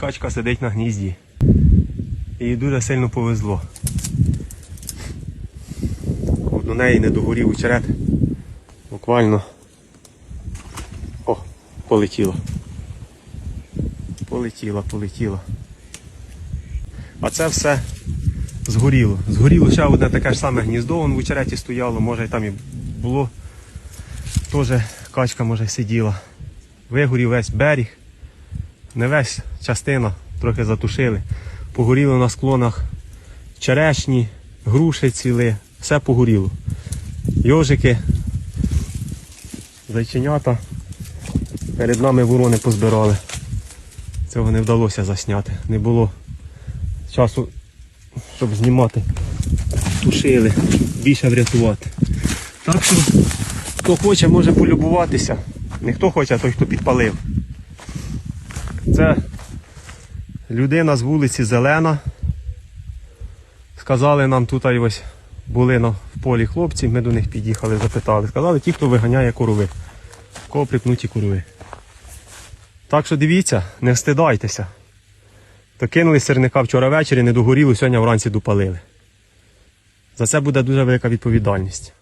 Качка сидить на гнізді. Їй дуже сильно повезло. От у неї не догорів очерет. Буквально. О, полетіло. Полетіло, полетіло. А це все згоріло. Згоріло ще одне таке ж саме гніздо, вон в очереті стояло, може там і було. Теж качка може сиділа. Вигорів весь берег. Не весь частина, трохи затушили. Погоріло на склонах черешні, груші ціли, все погоріло. Йожики, зайченята. Перед нами ворони позбирали. Цього не вдалося засняти. Не було часу, щоб знімати. Тушили, більше врятувати. Так що, хто хоче, може полюбуватися. Не хто хоче, а той, хто підпалив. Це людина з вулиці Зелена. Сказали нам тут ось були на, полі хлопці, ми до них під'їхали, запитали. Сказали, ті, хто виганяє корови. Кого припнуті корови. Так що дивіться, не встидайтеся. То кинули сирника вчора ввечері, не догоріло, сьогодні вранці допалили. За це буде дуже велика відповідальність.